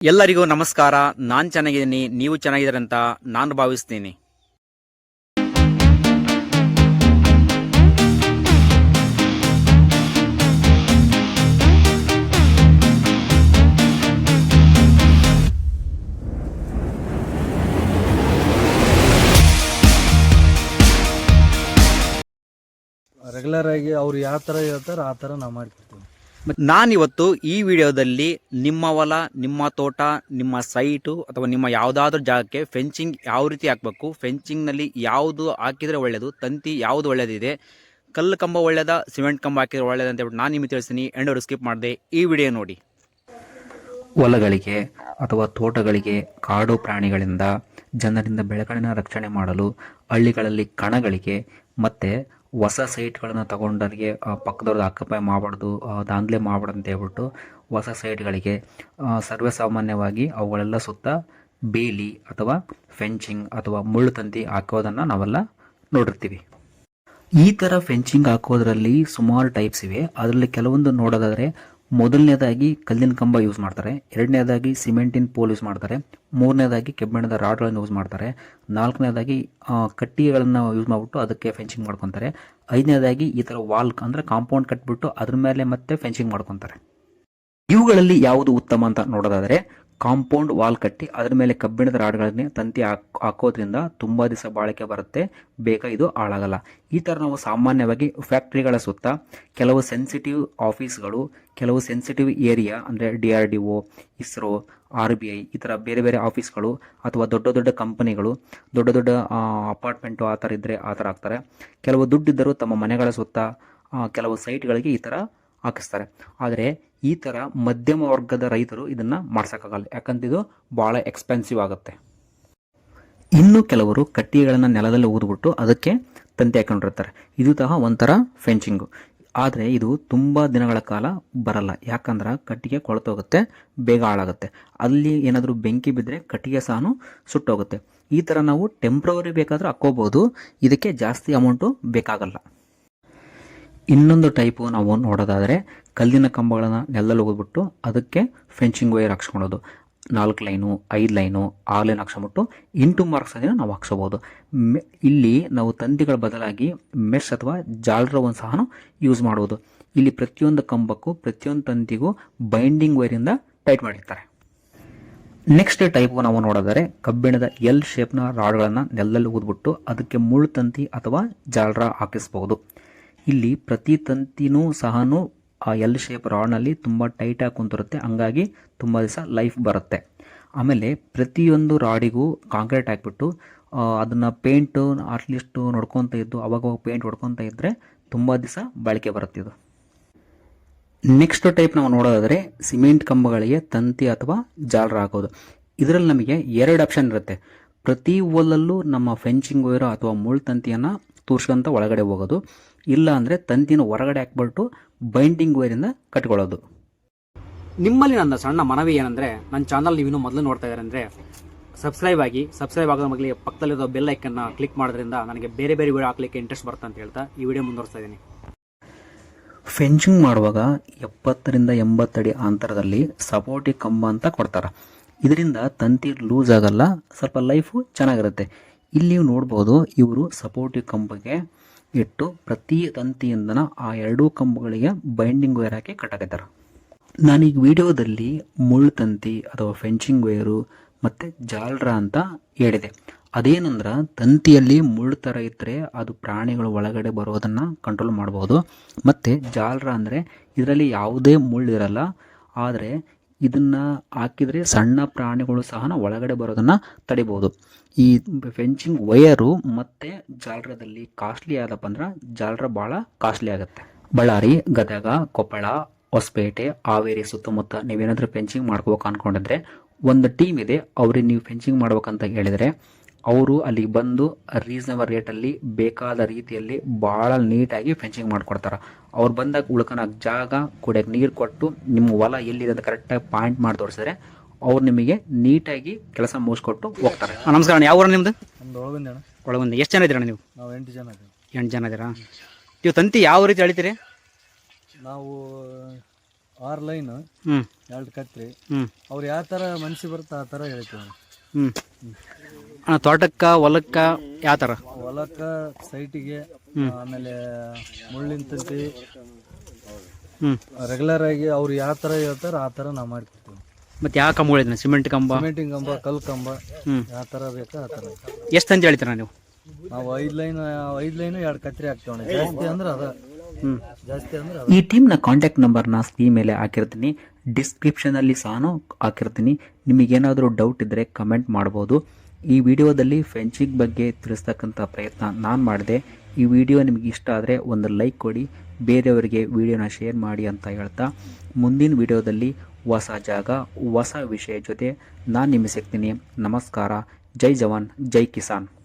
ಎಲ್ಲರಿಗೂ ನಮಸ್ಕಾರ. ನಾನು ಚೆನ್ನಾಗಿದ್ದೀನಿ, ನೀವು ಚೆನ್ನಾಗಿದ್ದೀರಿ ಅಂತ ನಾನು ಭಾವಿಸ್ತೀನಿ. ರೆಗ್ಯುಲರ್ ಆಗಿ ಅವ್ರು ಯಾವ ಥರ ಹೇಳ್ತಾರೋ ಆ ಥರ ನಾ ಮಾಡ್ಕೊಡ್ತೀವಿ ನಾನಿವತ್ತು ಈ ವಿಡಿಯೋದಲ್ಲಿ ನಿಮ್ಮ ಹೊಲ, ನಿಮ್ಮ ತೋಟ, ನಿಮ್ಮ ಸೈಟು ಅಥವಾ ನಿಮ್ಮ ಯಾವುದಾದ್ರೂ ಜಾಗಕ್ಕೆ ಫೆನ್ಸಿಂಗ್ ಯಾವ ರೀತಿ ಹಾಕಬೇಕು ಫೆಂಚಿಂಗ್ನಲ್ಲಿ ಯಾವುದು ಹಾಕಿದರೆ ಒಳ್ಳೆಯದು ತಂತಿ ಯಾವುದು ಒಳ್ಳೆಯದಿದೆ ಕಲ್ಲು ಕಂಬ ಒಳ್ಳೆಯದ ಸಿಮೆಂಟ್ ಕಂಬ ಹಾಕಿದರೆ ಒಳ್ಳೆಯದ ಅಂತ ಹೇಳ್ಬಿಟ್ಟು ನಾನು ನಿಮಗೆ ತಿಳಿಸ್ತೀನಿ. ಎಂಡವರು ಸ್ಕಿಪ್ ಮಾಡಿದೆ ಈ ವಿಡಿಯೋ ನೋಡಿ. ಹೊಲಗಳಿಗೆ ಅಥವಾ ತೋಟಗಳಿಗೆ ಕಾಡು ಪ್ರಾಣಿಗಳಿಂದ ಜನರಿಂದ ಬೆಳಕಳಿನ ರಕ್ಷಣೆ ಮಾಡಲು ಹಳ್ಳಿಗಳಲ್ಲಿ ಕಣಗಳಿಗೆ ಮತ್ತು ಹೊಸ ಸೈಟ್ಗಳನ್ನು ಆ, ಪಕ್ಕದವ್ರದ್ದು ಆಕ್ಯುಪೈ ಮಾಡಬಾರ್ದು ದಾಂಧಲೆ ಮಾಡಬಾರ್ದು ಅಂತ ಹೇಳ್ಬಿಟ್ಟು ಹೊಸ ಸೈಟ್ಗಳಿಗೆ ಸರ್ವೇ ಸರ್ವೇಸಾಮಾನ್ಯವಾಗಿ ಅವುಗಳೆಲ್ಲ ಸುತ್ತ ಬೇಲಿ ಅಥವಾ ಫೆಂಚಿಂಗ್ ಅಥವಾ ಮುಳ್ಳು ತಂತಿ ಹಾಕೋದನ್ನು ನಾವೆಲ್ಲ ನೋಡಿರ್ತೀವಿ. ಈ ಥರ ಫೆನ್ಸಿಂಗ್ ಹಾಕೋದ್ರಲ್ಲಿ ಸುಮಾರು ಟೈಪ್ಸ್ ಇವೆ. ಅದರಲ್ಲಿ ಕೆಲವೊಂದು ನೋಡೋದಾದರೆ ಮೊದಲನೇದಾಗಿ ಕಲ್ಲಿನ ಕಂಬ ಯೂಸ್ ಮಾಡ್ತಾರೆ. ಎರಡನೇದಾಗಿ ಸಿಮೆಂಟಿನ ಪೋಲ್ ಯೂಸ್ ಮಾಡ್ತಾರೆ. ಮೂರನೇದಾಗಿ ಕೆಬ್ಬಿಣದ ರಾಡ್ಗಳನ್ನು ಯೂಸ್ ಮಾಡ್ತಾರೆ. ನಾಲ್ಕನೇದಾಗಿ ಕಟ್ಟಿಗೆಗಳನ್ನು ಯೂಸ್ ಮಾಡಿಬಿಟ್ಟು ಅದಕ್ಕೆ ಫೆನ್ಸಿಂಗ್ ಮಾಡ್ಕೊತಾರೆ. ಐದನೇದಾಗಿ ಈ ಥರ ವಾಲ್ ಅಂದರೆ ಕಾಂಪೌಂಡ್ ಕಟ್ಬಿಟ್ಟು ಅದ್ರ ಮೇಲೆ ಮತ್ತೆ ಫೆನ್ಸಿಂಗ್ ಮಾಡ್ಕೊತಾರೆ. ಇವುಗಳಲ್ಲಿ ಯಾವುದು ಉತ್ತಮ ಅಂತ ನೋಡೋದಾದರೆ ಕಾಂಪೌಂಡ್ ವಾಲ್ ಕಟ್ಟಿ ಅದರ ಮೇಲೆ ಕಬ್ಬಿಣದ ರಾಡ್ಗಳನ್ನೇ ತಂತಿ ಹಾಕ್ ಹಾಕೋದ್ರಿಂದ ತುಂಬ ದಿವಸ ಬಾಳಿಕೆ ಬರುತ್ತೆ. ಬೇಗ ಇದು ಹಾಳಾಗಲ್ಲ. ಈ ಥರ ನಾವು ಸಾಮಾನ್ಯವಾಗಿ ಫ್ಯಾಕ್ಟ್ರಿಗಳ ಸುತ್ತ ಕೆಲವು ಸೆನ್ಸಿಟಿವ್ ಆಫೀಸ್ಗಳು, ಕೆಲವು ಸೆನ್ಸಿಟಿವ್ ಏರಿಯಾ ಅಂದರೆ D R D O, ISRO, R B I ಈ ಥರ ಬೇರೆ ಬೇರೆ ಆಫೀಸ್ಗಳು ಅಥವಾ ದೊಡ್ಡ ದೊಡ್ಡ ಕಂಪನಿಗಳು ದೊಡ್ಡ ದೊಡ್ಡ ಅಪಾರ್ಟ್ಮೆಂಟು ಆ ಥರ ಇದ್ದರೆ ಆ ಥರ ಹಾಕ್ತಾರೆ. ಕೆಲವು ದುಡ್ಡಿದ್ದರೂ ತಮ್ಮ ಮನೆಗಳ ಸುತ್ತ ಕೆಲವು ಸೈಟ್ಗಳಿಗೆ ಈ ಥರ ಹಾಕಿಸ್ತಾರೆ. ಆದರೆ ಈ ಥರ ಮಧ್ಯಮ ವರ್ಗದ ರೈತರು ಇದನ್ನು ಮಾಡ್ಸೋಕ್ಕಾಗಲ್ಲ. ಯಾಕಂತ ಇದು ಭಾಳ ಎಕ್ಸ್ಪೆನ್ಸಿವ್ ಆಗುತ್ತೆ. ಇನ್ನು ಕೆಲವರು ಕಟ್ಟಿಗೆಗಳನ್ನು ನೆಲದಲ್ಲಿ ಊದ್ಬಿಟ್ಟು ಅದಕ್ಕೆ ತಂತಿ ಹಾಕೊಂಡಿರ್ತಾರೆ. ಇದು ಸಹ ಒಂಥರ ಫೆಂಚಿಂಗು ಆದರೆ ಇದು ತುಂಬ ದಿನಗಳ ಕಾಲ ಬರಲ್ಲ. ಯಾಕಂದ್ರೆ ಕಟ್ಟಿಗೆ ಕೊಳತೋಗುತ್ತೆ, ಬೇಗ ಹಾಳಾಗುತ್ತೆ. ಅಲ್ಲಿ ಏನಾದರೂ ಬೆಂಕಿ ಬಿದ್ದರೆ ಕಟ್ಟಿಗೆ ಸಹ ಸುಟ್ಟೋಗುತ್ತೆ. ಈ ಥರ ನಾವು ಟೆಂಪ್ರವರಿ ಬೇಕಾದರೂ ಹಾಕ್ಕೋಬೋದು. ಇದಕ್ಕೆ ಜಾಸ್ತಿ ಅಮೌಂಟು ಬೇಕಾಗಲ್ಲ. ಇನ್ನೊಂದು ಟೈಪು ನಾವು ನೋಡೋದಾದರೆ ಕಲ್ಲಿನ ಕಂಬಗಳನ್ನು ನೆಲದಲ್ಲಿ ಹೋಗ್ಬಿಟ್ಟು ಅದಕ್ಕೆ ಫೆನ್ಸಿಂಗ್ ವೈರ್ ಹಾಕ್ಸ್ಕೊಳೋದು ನಾಲ್ಕು ಲೈನು ಐದು ಲೈನು ಆರು ಲೈನ್ ಹಾಕ್ಸ್ಕೊಂಬಿಟ್ಟು ಇಂಟು ಮಾರ್ಕ್ಸ್ ಅದನ್ನು ನಾವು ಹಾಕ್ಸ್ಬೋದು ಇಲ್ಲಿ ನಾವು ತಂತಿಗಳ ಬದಲಾಗಿ ಮೆಶ್ ಅಥವಾ ಜಾಲರವನ್ನು ಸಹ ಯೂಸ್ ಮಾಡ್ಬೋದು. ಇಲ್ಲಿ ಪ್ರತಿಯೊಂದು ಕಂಬಕ್ಕೂ, ಪ್ರತಿಯೊಂದು ತಂತಿಗೂ ಬೈಂಡಿಂಗ್ ವೈರಿಂದ ಟೈಟ್ ಮಾಡಿರ್ತಾರೆ. ನೆಕ್ಸ್ಟ್ ಟೈಪು ನಾವು ನೋಡಿದರೆ ಕಬ್ಬಿಣದ ಎಲ್ ಶೇಪ್ನ ರಾಡ್ಗಳನ್ನು ನೆಲದಲ್ಲಿ ಊದ್ಬಿಟ್ಟು ಅದಕ್ಕೆ ಮುಳ್ಳು ತಂತಿ ಅಥವಾ ಜಾಲರ ಹಾಕಿಸ್ಬೋದು. ಇಲ್ಲಿ ಪ್ರತಿ ತಂತಿನೂ ಸಹ ಆ ಎಲ್ ಶೇಪ್ ರಾಡ್ನಲ್ಲಿ ತುಂಬ ಟೈಟಾಗಿ ಕುಂತಿರುತ್ತೆ. ಹಂಗಾಗಿ ತುಂಬ ದಿವಸ ಲೈಫ್ ಬರುತ್ತೆ. ಆಮೇಲೆ ಪ್ರತಿಯೊಂದು ರಾಡಿಗೂ ಕಾಂಕ್ರೀಟ್ ಹಾಕ್ಬಿಟ್ಟು ಅದನ್ನು ಪೇಂಟು ಅಟ್ಲೀಸ್ಟು ನೋಡ್ಕೊತ ಇದ್ದು ಅವಾಗವಾಗ ಪೇಂಟ್ ಹೊಡ್ಕೊತ ಇದ್ದರೆ ತುಂಬ ದಿವಸ ಬಾಳಿಕೆ ಬರುತ್ತೆ ಇದು. ನೆಕ್ಸ್ಟ್ ಟೈಪ್ ನಾವು ನೋಡೋದಾದರೆ ಸಿಮೆಂಟ್ ಕಂಬಗಳಿಗೆ ತಂತಿ ಅಥವಾ ಜಾಲರ ಹಾಕೋದು. ಇದರಲ್ಲಿ ನಮಗೆ ಎರಡು ಆಪ್ಷನ್ ಇರುತ್ತೆ. ಪ್ರತಿ ಓಲಲ್ಲೂ ನಮ್ಮ ಫೆಂಚಿಂಗ್ ವೈರ್ ಅಥವಾ ಮುಳ್ಳು ತಂತಿಯನ್ನು ತೂರ್ಸ್ಕೊಂತ ಒಳಗಡೆ ಹೋಗೋದು. ಇಲ್ಲ ಅಂದರೆ ತಂತಿನ ಹೊರಗಡೆ ಹಾಕ್ಬಿಟ್ಟು ಬೈಂಡಿಂಗ್ ವೈರಿಂದ ಕಟ್ಕೊಳ್ಳೋದು. ನಿಮ್ಮಲ್ಲಿ ನನ್ನ ಸಣ್ಣ ಮನವಿ ಏನಂದ್ರೆ ನನ್ನ ಚಾನಲ್ ನೀವು ಇನ್ನೂ ಮೊದಲು ನೋಡ್ತಾ ಇದ್ದಾರೆ ಅಂದ್ರೆ ಸಬ್ಸ್ಕ್ರೈಬ್ ಆಗಿ ಸಬ್ಸ್ಕ್ರೈಬ್ ಆಗೋ ಮಗಲಿ ಪಕ್ಕದಲ್ಲಿರೋ ಬೆಲ್ ಐಕನ್ನ ಕ್ಲಿಕ್ ಮಾಡೋದ್ರಿಂದ ನನಗೆ ಬೇರೆ ಬೇರೆ ವಿಡಿಯೋ ಹಾಕ್ಲಿಕ್ಕೆ ಇಂಟ್ರೆಸ್ಟ್ ಬರುತ್ತೆ ಅಂತ ಹೇಳ್ತಾ ಈ ವಿಡಿಯೋ ಮುಂದುವರಿಸ್ತಾ ಇದ್ದೀನಿ. ಫೆನ್ಸಿಂಗ್ ಮಾಡುವಾಗ ಎಪ್ಪತ್ತರಿಂದ ಎಂಬತ್ತಡಿ ಅಂತರದಲ್ಲಿ ಸಪೋರ್ಟಿ ಕಂಬ ಅಂತ ಕೊಡ್ತಾರೆ. ಇದರಿಂದ ತಂತಿ ಲೂಸ್ ಆಗಲ್ಲ ಸ್ವಲ್ಪ ಲೈಫು ಚೆನ್ನಾಗಿರುತ್ತೆ. ಇಲ್ಲಿ ನೋಡ್ಬೋದು ಇವರು ಸಪೋರ್ಟಿವ್ ಕಂಬಗೆ ಇಟ್ಟು ಪ್ರತಿ ತಂತಿಯಿಂದನ ಆ ಎರಡೂ ಕಂಬಗಳಿಗೆ ಬೈಂಡಿಂಗ್ ವೈರ್ ಹಾಕಿ ನಾನು ನಾನೀಗ ವಿಡಿಯೋದಲ್ಲಿ ಮುಳ್ಳು ತಂತಿ ಅಥವಾ ಫೆನ್ಸಿಂಗ್ ವೈರು ಮತ್ತು ಜಾಲ್ರ ಅಂತ ಹೇಳಿದೆ. ಅದೇನಂದ್ರೆ ತಂತಿಯಲ್ಲಿ ಮುಳ್ಳು ಥರ ಇದ್ದರೆ ಅದು ಪ್ರಾಣಿಗಳು ಒಳಗಡೆ ಬರೋದನ್ನು ಕಂಟ್ರೋಲ್ ಮಾಡ್ಬೋದು. ಮತ್ತು ಜಾಲ್ರ ಅಂದರೆ ಇದರಲ್ಲಿ ಯಾವುದೇ ಮುಳ್ಳು ಇರಲ್ಲ. ಆದರೆ ಇದನ್ನು ಹಾಕಿದರೆ ಸಣ್ಣ ಪ್ರಾಣಿಗಳು ಸಹ ಒಳಗಡೆ ಬರೋದನ್ನು ತಡಿಬೋದು. ಈ ಫೆಂಚಿಂಗ್ ವಯರು ಮತ್ತು ಜಾಲರದಲ್ಲಿ ಕಾಸ್ಟ್ಲಿ ಆದಪ್ಪ ಅಂದ್ರೆ ಜಾಲರ ಭಾಳ ಕಾಸ್ಟ್ಲಿ ಆಗುತ್ತೆ. ಬಳ್ಳಾರಿ, ಗದಗ, ಕೊಪ್ಪಳ, ಹೊಸಪೇಟೆ, ಹಾವೇರಿ ಸುತ್ತಮುತ್ತ ನೀವೇನಾದರೂ ಫೆಂಚಿಂಗ್ ಮಾಡ್ಕೋಬೇಕು ಅಂದ್ಕೊಂಡಿದ್ರೆ ಒಂದು ಟೀಮ್ ಇದೆ, ಅವ್ರಿಗೆ ನೀವು ಫೆಂಚಿಂಗ್ ಮಾಡ್ಬೇಕಂತ ಹೇಳಿದರೆ ಅವರು ಅಲ್ಲಿಗೆ ಬಂದು ರೀಸನಬಲ್ ರೇಟಲ್ಲಿ ಬೇಕಾದ ರೀತಿಯಲ್ಲಿ ಭಾಳ ನೀಟಾಗಿ ಫೆನ್ಸಿಂಗ್ ಮಾಡಿಕೊಡ್ತಾರೆ. ಅವ್ರು ಬಂದಾಗ ಉಳ್ಕೊಳಕ್ಕೆ ಜಾಗ ಕುಡಿಯೋಕೆ ನೀರು ಕೊಟ್ಟು ನಿಮ್ಮ ಹೊಲ ಎಲ್ಲಿದೆ ಅಂತ ಕರೆಕ್ಟಾಗಿ ಪಾಯಿಂಟ್ ಮಾಡಿ ತೋರಿಸಿದ್ರೆ ಅವ್ರು ನಿಮಗೆ ನೀಟಾಗಿ ಕೆಲಸ ಮುಗಿಸ್ಕೊಟ್ಟು ಹೋಗ್ತಾರೆ. ನಮಸ್ಕಾರ ಅಣ್ಣ ಯಾವ ಊರು ನಿಮ್ದು? ನಮ್ದು ಒಳಗೊಂದು ಎಷ್ಟು ಜನ ಇದ್ದೀರಣ್ಣ ನೀವು? ನಾವು ಎಂಟು ಜನ ಇದ್ದೀವಿ. ಎಂಟು ಜನ ಇದ್ದೀರಾ? ನೀವು ತಂತಿ ಯಾವ ರೀತಿ ಅಳಿತೀರಿ? ನಾವು ಆರು ಲೈನ್ ಹ್ಞೂ ಎರಡು ಕತ್ರಿ. ಹ್ಞೂ ಅವ್ರು ಯಾವ ಥರ ಮನಸ್ಸಿಗೆ ಬರುತ್ತೆ ಆ ಥರ ಹೇಳ್ತೀವಿ ಅಣ್ಣ. ಹ್ಞೂ ಅಣ್ಣ ತೋಟಕ್ಕೆ ಹೊಲಕ್ಕೆ ಯಾವ ಥರ? ಹೊಲಕ್ಕೆ ಸೈಟಿಗೆ ಆಮೇಲೆ ಮುಳ್ಳಿನ ತಂತಿ. ಹ್ಞೂ ರೆಗ್ಯುಲರ್ ಆಗಿ ಅವ್ರು ಯಾವ ಥರ ಹೇಳ್ತಾರ ಆ ಥರ ನಾವು ಮಾಡ್ತಿರ್ತೀವಿ ಮತ್ತೆ ಯಾವ ಕಂಬಗಳಿದ್ದಾನೆ ಸಿಮೆಂಟ್ ಕಂಬ? ಸಿಮೆಂಟಿಂಗ್ ಕಂಬ ಕಲ್ಲು ಕಂಬ. ಹ್ಞೂ ಯಾವ ಥರ ಬೇಕೋ ಆ ಥರ. ಎಷ್ಟು ಅಂತ ಹೇಳ್ತೀರ ನೀವು? ನಾವು ಐದು ಲೈನ್ ಐದು ಲೈನು ಎರಡು ಕತ್ರಿ ಹಾಕ್ತೇವೆ ಜಾಸ್ತಿ ಅಂದ್ರೆ ಅದ. ಹ್ಞೂ ಜಾಸ್ತಿ ಅಂದ್ರೆ ಅದ. ಈ ಟೀಮ್ನ ಕಾಂಟ್ಯಾಕ್ಟ್ ನಂಬರ್ನ ಸ್ಕ್ರೀನ್ ಮೇಲೆ ಹಾಕಿರ್ತೀನಿ. ಡಿಸ್ಕ್ರಿಪ್ಷನಲ್ಲಿ ಸಹ ಹಾಕಿರ್ತೀನಿ. ನಿಮಗೇನಾದರೂ ಡೌಟ್ ಇದ್ದರೆ ಕಮೆಂಟ್ ಮಾಡ್ಬೋದು. ಈ ವಿಡಿಯೋದಲ್ಲಿ ಫೆನ್ಸಿಂಗ್ ಬಗ್ಗೆ ತಿಳಿಸ್ತಕ್ಕಂಥ ಪ್ರಯತ್ನ ನಾನು ಮಾಡಿದೆ. ಈ ವಿಡಿಯೋ ನಿಮಗೆ ಇಷ್ಟ ಆದರೆ ಒಂದು ಲೈಕ್ ಕೊಡಿ, ಬೇರೆಯವರಿಗೆ ವಿಡಿಯೋನ ಶೇರ್ ಮಾಡಿ ಅಂತ ಹೇಳ್ತಾ. ಮುಂದಿನ ವಿಡಿಯೋದಲ್ಲಿ ಹೊಸ ಜಾಗ, ಹೊಸ ವಿಷಯ ಜೊತೆ ನಾನು ನಿಮಗೆ ಸಿಗ್ತೀನಿ. ನಮಸ್ಕಾರ, ಜೈ ಜವಾನ್, ಜೈ ಕಿಸಾನ್.